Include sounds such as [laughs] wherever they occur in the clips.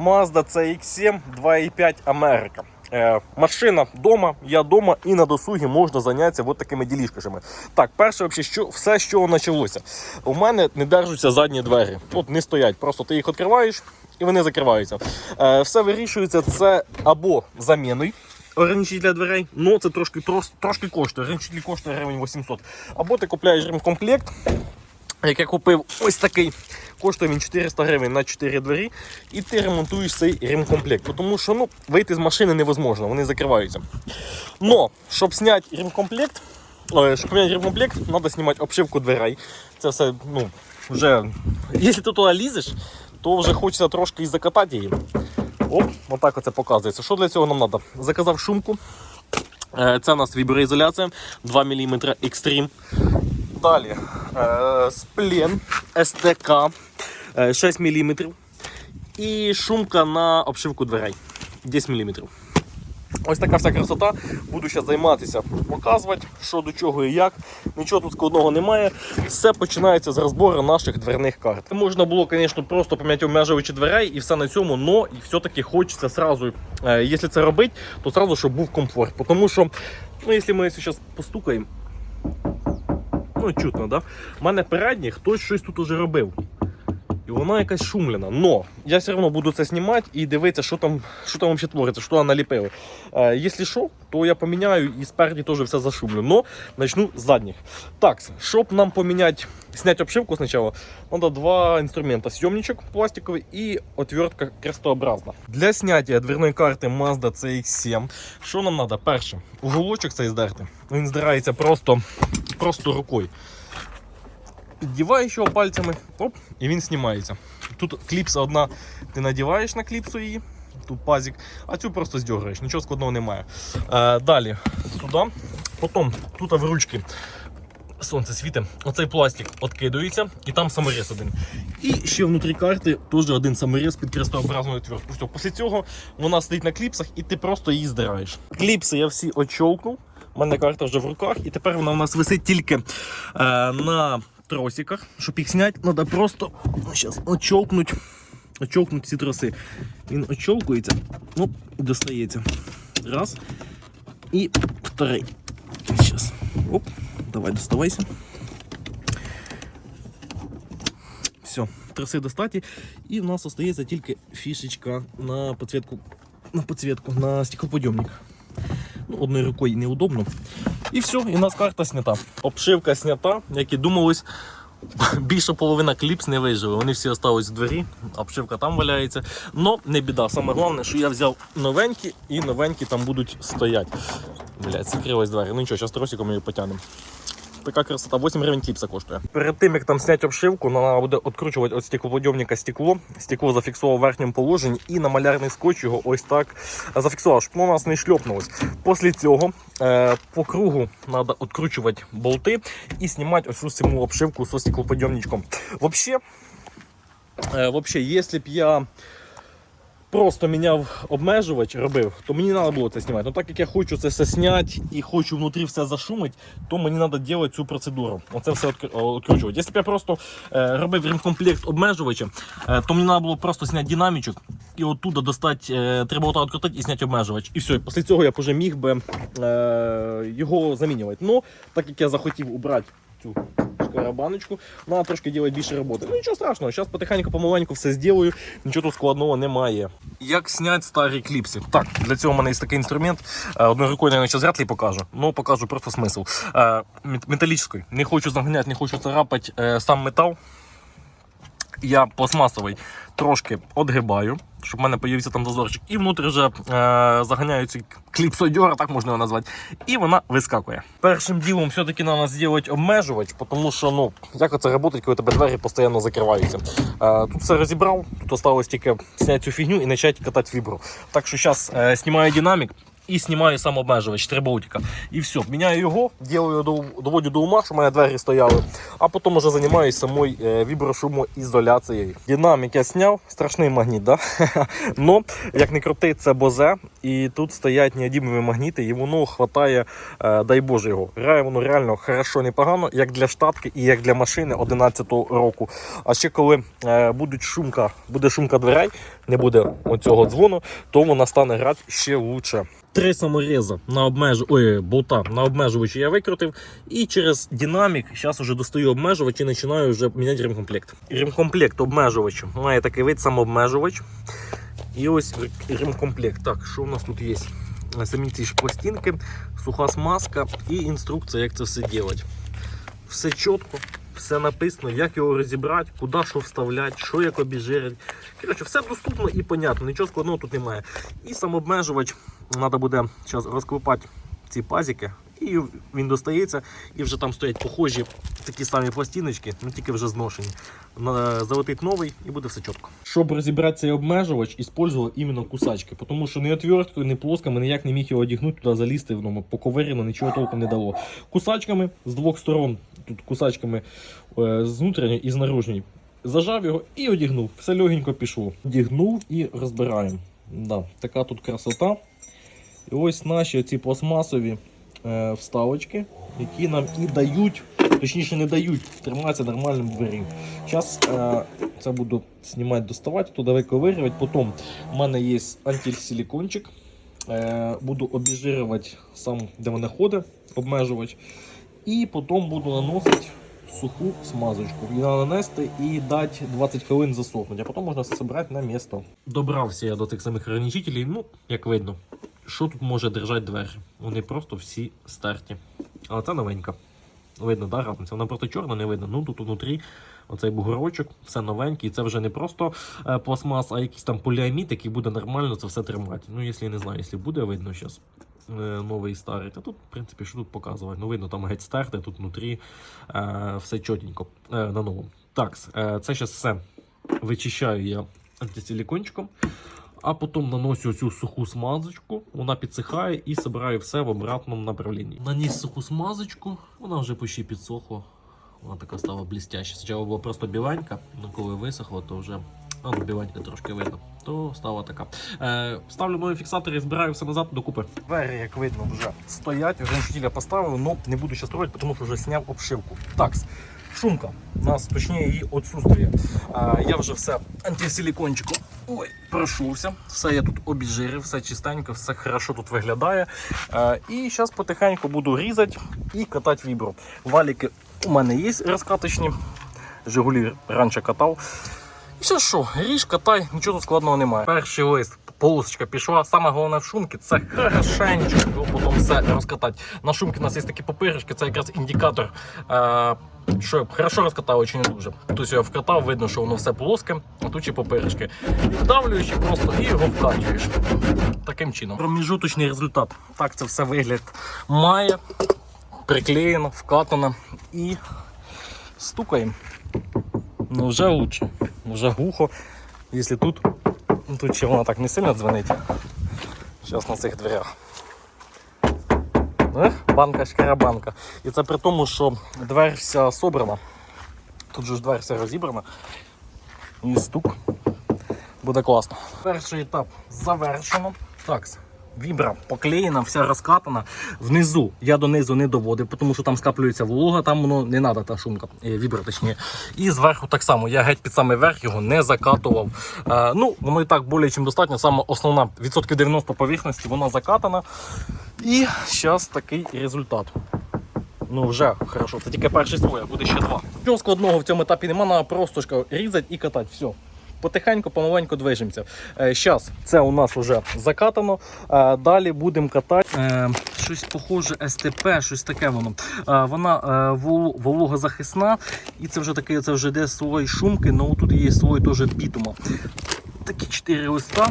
Mazda CX-7 2.5 Америка. Е, машина вдома, я вдома і на досугі можна зайнятися от такими ділішками. Так, перше, вообще, що, все, чого почалося. У мене не держаться задні двері. От не стоять. Просто ти їх відкриваєш і вони закриваються. Е, все вирішується це або заміною. Ограничителя дверей, ну це трошки, трошки коштує. Ограничитель коштує гривень 800. Або ти купляєш ремкомплект, як я купив ось такий, коштує він 400 гривень на 4 двері, і ти ремонтуєш цей ремкомплект. Тому що ну, вийти з машини невозможно, вони закриваються. Но, щоб зняти ремкомплект, ой, щоб поміняти ремкомплект, треба знімати обшивку дверей. Це все, ну, вже, якщо ти туди лізеш, то вже хочеться трошки і закатати її. Оп, отак оце показується. Що для цього нам треба? Заказав шумку. Е, Це у нас віброізоляція 2 мм Extreme. Далі е, сплен СТК е, 6 мм. І шумка на обшивку дверей 10 мм. Ось така вся красота. Буду зараз займатися, показувати, що до чого і як. Нічого тут складного немає. Все починається з розбору наших дверних карт. Можна було, звісно, просто поміняти обмежувачі дверей і все на цьому, і все-таки хочеться сразу, е, якщо це робити, то сразу, щоб був комфорт. Тому що, ну, якщо ми зараз постукаємо, ну чутно, да? У мене передній хтось щось тут уже робив. І вона якась шумляна. Но я все одно буду це знімати і дивитися, що там, що там взагалі твориться, що там наліпили. Е, якщо що, то я поміняю і спереді теж все зашумлю. Но начну з задніх. Так, щоб нам поміняти, зняти обшивку спочатку, треба два інструмента: съемничок пластиковий і отвертка крестообразна. Для зняття дверної карти Mazda CX-7, що нам треба? Перше, уголочок цей здерти. Він здирається просто, просто рукою. Піддіваєш його пальцями, оп, і він знімається. Тут кліпса одна, ти надіваєш на кліпсу її, тут пазик, а цю просто здергаєш, нічого складного немає. Е, далі сюди, потім тут в ручки сонце світить, оцей пластик відкидується і там саморез один. І ще внутрі карти теж один саморез під крестообразною твердку. Все, після цього вона стоїть на кліпсах і ти просто її здираєш. Кліпси я всі очовкнув. У мене карта вже в руках, і тепер вона у нас висить тільки е, на тросиках. Щоб їх зняти, треба просто зараз очовкнути. Очовкнути ці троси. Він очовкується, ну, і достається. Раз. І вторий. Зараз. Оп, давай доставайся. Все, троси достаті. І в нас остається тільки фішечка на підсвітку, на підсвітку, на стеклоподйомник. Ну, одною рукою неудобно. І все, і нас карта снята. Обшивка снята, як і думалось. більше половина кліпс не вижили. Вони всі залишились в двері, обшивка там валяється. Но не біда. Саме головне, що я взяв новенькі і новенькі там будуть стояти. Блять, закрилась двері. Ну нічого, зараз тросиком її потягнемо. Така красота, 8 гривень кліпса коштує. Перед тим як там зняти обшивку, треба буде відкручувати від стеклоподйомника стекло. Стекло зафіксував в верхньому положенні і на малярний скотч його ось так зафіксував, щоб воно у нас не шльопнулось. Після цього е, по кругу треба відкручувати болти і знімати ось цю обшивку зі стеклоподйомничком. Вообще, е, якщо б я просто міняв обмежувач, робив, то мені треба було це знімати. Ну так як я хочу це все зняти і хочу внутрі все зашумити, то мені треба робити цю процедуру. Оце все відкручувати. Якщо б я просто е, робив ремкомплект обмежувача, е, то мені треба було просто зняти динамічок і оттуда достати, е, треба отак відкрутити і зняти обмежувач. І все. Після цього я б вже міг би його замінювати. Ну, так як я захотів убрати цю шкарабаночку, треба трошки робить більше роботи. Ну нічого страшного, зараз потихеньку помаленьку все зроблю, нічого тут складного немає. Як зняти старі кліпси? Так, для цього в мене є такий інструмент. Е, Одною рукою я зараз ли покажу, але покажу просто смисл. Металічний. Не хочу заганяти, не хочу царапати е, сам метал. Я пластмасовий трошки відгибаю, щоб в мене з'явився там зазорчик. І внутрі вже е, заганяю ці кліпсодьора, так можна його назвати. І вона вискакує. Першим ділом все-таки треба зробити обмежувач, тому що ну, як це працює, коли тебе двері постійно закриваються. Е, тут все розібрав, тут осталось тільки зняти цю фігню і почати катати вібру. Так що зараз е, знімаю динамік. І знімаю сам обмежувач, три болтика. І все, міняю його, ділаю, доводю до ума, щоб мене двері стояли. А потім вже займаюся самою е, віброшумоізоляцією. Динамік я зняв, страшний магніт, да? [laughs] Но, як не крути, це бозе. І тут стоять неодімові магніти, і воно хватає, е, дай Боже його. Грає воно реально хорошо, непогано, як для штатки і як для машини 11-го року. А ще коли е, будуть шумка, буде шумка дверей, не буде оцього дзвону, то вона стане грати ще лучше. Три саморіза на обмежу... Ой, болта на обмежувачі я викрутив. І через динамік зараз вже достаю обмежувач і починаю вже міняти ремкомплект. Ремкомплект обмежувач має такий вид самообмежувач. І ось ремкомплект. Так, що у нас тут є? Самі ці ж пластинки, суха смазка і інструкція, як це все робити. Все чітко, все написано, як його розібрати, куди що вставляти, що як обіжирити. Коротше, все доступно і понятно, нічого складного тут немає. І самообмежувач треба буде зараз розклепати ці пазики. І він достається, і вже там стоять похожі такі самі пластиночки, ну тільки вже зношені. Залетить новий і буде все чітко. Щоб розібрати цей обмежувач, іспользував іменно кусачки, тому що ні отверткою, ні плосками ніяк не міг його одягнути, туди залізти, воно поковирено, нічого толком не дало. Кусачками з двох сторон, тут кусачками е, з внутрішньої і з наружньої. Зажав його і одягнув. Все легенько пішло. Одягнув і розбираємо. Да, така тут красота. І ось наші ці пластмасові вставочки, які нам і дають, точніше не дають триматися нормальним дверів. Зараз е, це буду знімати, доставати, туди виковирювати. Потім в мене є антисилікончик. Е, буду обіжирювати сам, де вона ходить, обмежувач. І потім буду наносити суху смазочку. Її нанести і дати 20 хвилин засохнути, а потім можна все збирати на місто. Добрався я до тих самих ограничителів, ну, як видно, що тут може держати двері? Вони просто всі стерті. Але це новенька. Видно, да, разниця? Вона просто чорна, не видно. Ну тут внутрі оцей бугорочок, все новеньке, і це вже не просто е, пластмас, а якийсь там поліамід, який буде нормально це все тримати. Ну, якщо я не знаю, якщо буде видно зараз новий і старий, то тут, в принципі, що тут показувати? Ну, видно, там геть стерте, тут внутрі е, все чотенько е, на новому. Так, е, це зараз все вичищаю я антисилікончиком. А потім наношу цю суху смазочку, вона підсихає і збираю все в обратному направлінні. Наніс суху смазочку, вона вже почти підсохла. Вона така стала блістяща. Спочатку була просто біленька, але коли висохла, то вже а, ну, біленька трошки видно. То стала така. Е, ставлю нові фіксатори і збираю все назад докупи. Двері, як видно, вже стоять. Ограничителя поставив, але не буду ще строїти, тому що вже зняв обшивку. Так, шумка. У нас точніше її відсутствие. Е, я вже все антисилікончиком ой, пройшовся. Все я тут обіжирив, все чистенько, все хорошо тут виглядає. Е, і зараз потихеньку буду різати і катати вібру. Валіки у мене є розкаточні. Жигулі раніше катав. І все що, ріж, катай, нічого тут складного немає. Перший лист, полосочка пішла. Саме головне в шумки це хорошенько все розкатати. На шумки у нас є такі папиришки, це якраз індикатор. Е, що хорошо розкатав чи не дуже. Тут його вкатав, видно, що воно все плоске, а тут ще папиришки. Вдавлюєш просто і його вкачуєш. Таким чином. Проміжуточний результат. Так це все вигляд має. Приклеєно, вкатано і стукаємо. Ну вже лучше, вже глухо. Якщо тут, ну тут ще вона так не сильно дзвонить. Зараз на цих дверях. Ех, банка шкарабанка. І це при тому, що дверь вся собрана. Тут же ж вся розібрана. І стук. Буде класно. Перший етап завершено. Так, вібра поклеєна, вся розкатана. Внизу я донизу не доводив, тому що там скаплюється волога, там воно не треба та шумка, е, вібра точніше. І зверху так само. Я геть під самий верх його не закатував. Е, ну, воно і так більше, ніж достатньо. Саме основна відсотків 90 поверхності, вона закатана. І зараз такий результат. Ну, вже хорошо. Це тільки перший слой, а буде ще два. Нічого складного в цьому етапі немає, просто різати і катати. Все. Потихеньку, помаленьку движемося. Зараз це у нас вже закатано. Е, далі будемо катати. Е, щось похоже СТП, щось таке воно. Е, вона е, вологозахисна, і це вже такий, це вже йде слой шумки, але тут є слой теж бітума. Такі чотири листа.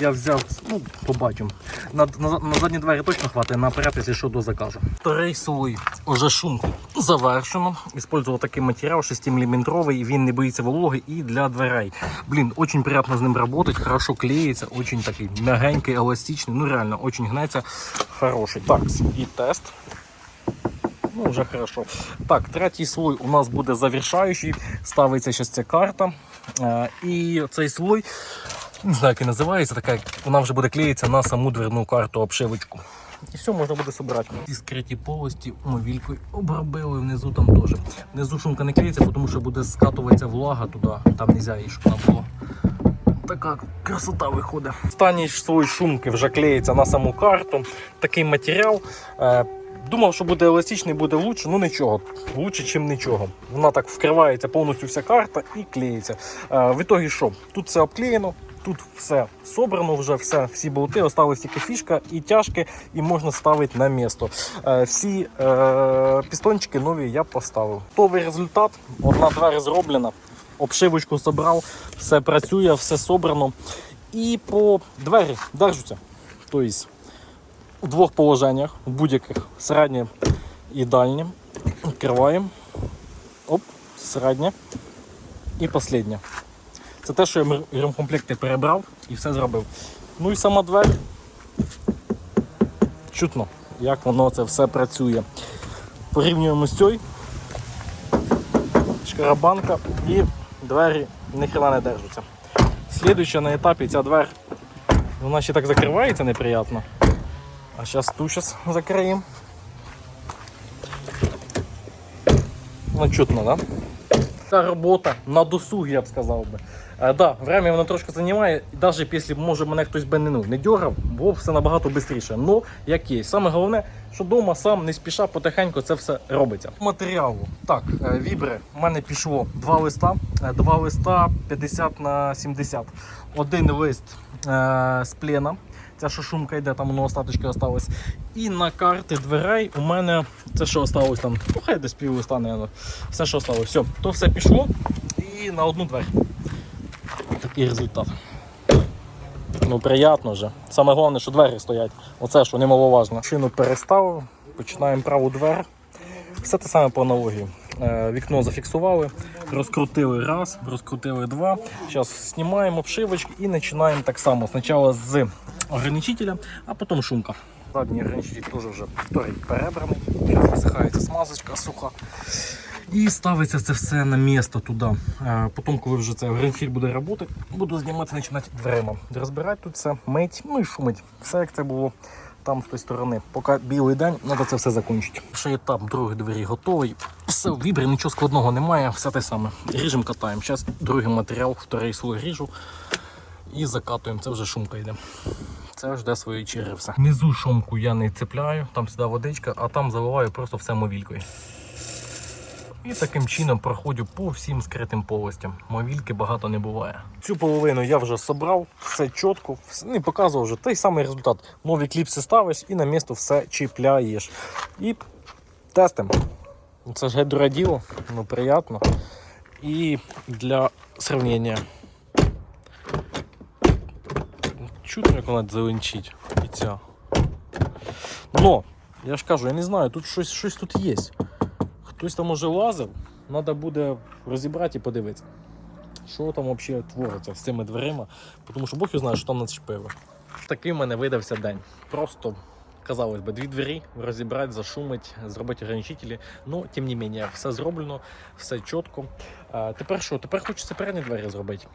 Я взяв, ну, побачимо. На, на, на задні двері точно хватить, наперед, якщо що, до закажу. Вторий слой уже шумку завершено. Использував такий матеріал 6 мм, він не боїться вологи і для дверей. Блін, очень приємно з ним працювати, хорошо клеїться, очень такий м'ягенький, еластичний, ну реально, очень гнеться, хороший. Так, і тест. Ну, вже хорошо. Так, третій слой у нас буде завершаючий. Ставиться зараз ця карта. Е, і цей слой Не знаю, як і називається, така вона вже буде клеїтися на саму дверну карту обшивочку. І все можна буде собрати. Ці скриті полості мовількою обробили внизу там теж. Внизу шумка не клеїться, тому що буде скатуватися влага туди, там не можна її, щоб вона була. Така красота виходить. Останні ж свої шумки вже клеїться на саму карту. Такий матеріал. Е, Думав, що буде еластичний, буде лучше, ну нічого. Лучше, ніж нічого. Вона так вкривається повністю вся карта і клеїться. Е, в ітогі що? Тут все обклеєно, тут все собрано, вже все, всі болти, осталась тільки фішка і тяжки, і можна ставити на місто. Е, всі е, пістончики нові я поставив. Готовий результат. Одна двері зроблена. Обшивочку собрав, все працює, все собрано. І по двері держаться. Тобто у двох положеннях, в будь-яких середнє і дальнє. Відкриваємо. Оп, середнє. І останнє. Це те, що я в ремкомплекті перебрав і все зробив. Ну і сама двері. Чутно, як воно це все працює. Порівнюємо з цією. Шкарабанка і двері ніхрена не держаться. Слідуюча на етапі ця двер, вона ще так закривається неприємно. А зараз ту сейчас закриємо. Ну, чутно, да? Та робота на досуг, я б сказав би. А, да, время воно трошки займає, навіть якщо може мене хтось би не, ну, не дергав, було б все набагато швидше. Ну, як є. Саме головне, що вдома сам не спіша, потихеньку це все робиться. Матеріалу. Так, е, вібри. У мене пішло два листа. Е, Два листа 50 на 70. Один лист е, з плена. Ця що шумка йде, там воно остаточки осталось. І на карти дверей у мене це що осталось там, ну хай десь пів листа. Все, що осталось. Все, то все пішло і на одну двері. Такий результат. Ну, приємно вже. Саме головне, що двері стоять. Оце що немаловажно. Шину переставив, починаємо праву двер. Все те саме по аналогії. Е, Вікно зафіксували, розкрутили раз, розкрутили два. Зараз знімаємо обшивочки і починаємо так само. Спочатку з ограничителя, а потім шумка. Задній ограничитель теж вже перебраний. Зараз висихається смазочка суха. І ставиться це все на місто туди. Е, Потім, коли вже це ограничитель буде працювати, буду знімати, починати дверима. Розбирати тут все, мить, ну і шумить. Все як це було там з тої сторони. Поки білий день, треба це все закінчити. Ще етап другої двері готовий. Все в вібрі, нічого складного немає, все те саме. Ріжемо, катаємо. Зараз другий матеріал, вторий слой ріжу і закатуємо. Це вже шумка йде. Це жде своєї черги все. Внизу шумку я не цепляю, там сюди водичка, а там заливаю просто все мовількою. І таким чином проходжу по всім скритим полостям. Мовільки багато не буває. Цю половину я вже собрав, все чітко, все, ну, показував вже той самий результат. Нові кліпси ставиш і на місто все чіпляєш. І тестимо. Це ж діло, ну приємно. І для сравнення. Чутно, як вона зеленчить. І ця. Но, я ж кажу, я не знаю, тут щось, щось тут є. Хтось там уже лазив, треба буде розібрати і подивитися. Що там взагалі твориться з цими дверима, тому що Бог його знає, що там начепили. Такий в мене видався день. Просто, казалось би, дві двері розібрати, зашумить, зробити ограничителі. Ну, тим не менше, все зроблено, все чітко. Тепер що? Тепер хочеться передні двері зробити.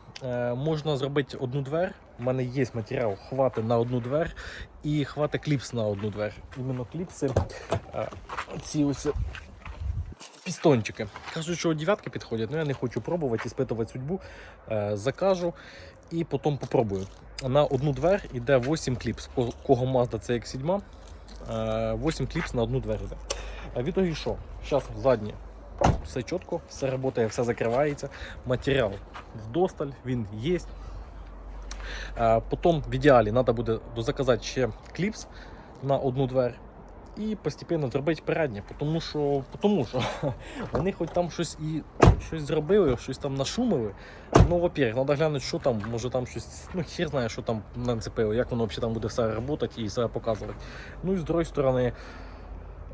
Можна зробити одну двер. У мене є матеріал, хвати на одну двер і хвати кліпс на одну двер. Іменно кліпси. ці ось пістончики. Кажуть, що дев'ятки підходять, але я не хочу пробувати, іспитувати судьбу. Е, закажу і потім попробую. На одну двер йде 8 кліпс. Ко- Кого Mazda CX7, е, 8 кліпс на одну двері. йде. А відтоді що? Зараз задні. Все чітко, все працює, все закривається. Матеріал вдосталь, він є. Е, Потім в ідеалі треба буде дозаказати ще кліпс на одну двер і постійно зробити переднє, тому що, тому що [laughs] вони хоч там щось і щось зробили, щось там нашумили. Ну, во-первых, треба глянути, що там, може там щось, ну хір знає, що там нацепили, як воно взагалі там буде все працювати і себе показувати. Ну і з другої сторони.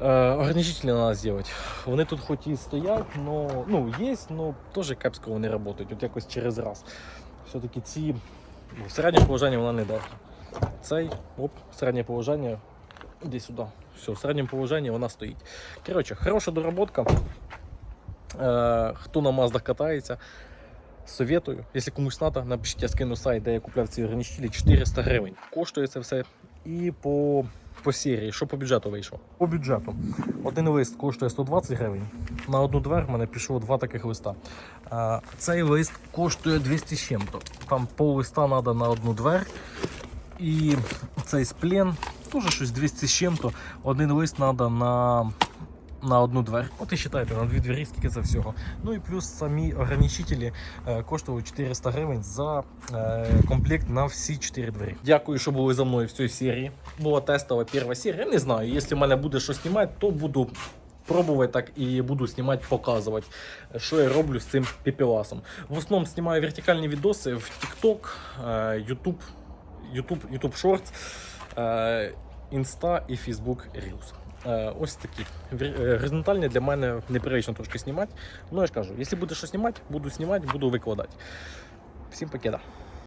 Е, ограничителі треба зробити. Вони тут хоч і стоять, но, ну, є, але теж кепсько вони працюють, от якось через раз. Все-таки ці ну, середнє положення вона не дає. Цей, оп, середнє положення, іди сюди. Все, в середньому положенні вона стоїть. Коротше, хороша доработка. Е, хто на Маздах катається, Советую. Якщо комусь треба, напишіть, я скину сайт, де я купляв ці ограничителі 400 гривень. Коштує це все і по, по серії, що по бюджету вийшло. По бюджету. Один лист коштує 120 гривень. На одну двер в мене пішло два таких листа. А, цей лист коштує 200 з чим-то. Там пол листа треба на одну двер. І цей сплен теж щось 200 з чим-то. Один лист треба на, на одну двер. От і вважайте, на дві двері, скільки це всього. Ну і плюс самі ограничителі е, коштували 400 гривень за е, комплект на всі 4 двері. Дякую, що були за мною в цій серії. Була тестова перша серія. Не знаю, якщо в мене буде що знімати, то буду. Пробувати так і буду знімати, показувати, що я роблю з цим піпіласом. В основному знімаю вертикальні відоси в TikTok, е, YouTube, YouTube, YouTube Shorts, е, Insta і Facebook Reels. Е, Ось такі. Е, Горизонтальні для мене непривично трошки знімати. Ну я ж кажу, якщо буде що знімати, буду знімати, буду викладати. Всім покеда.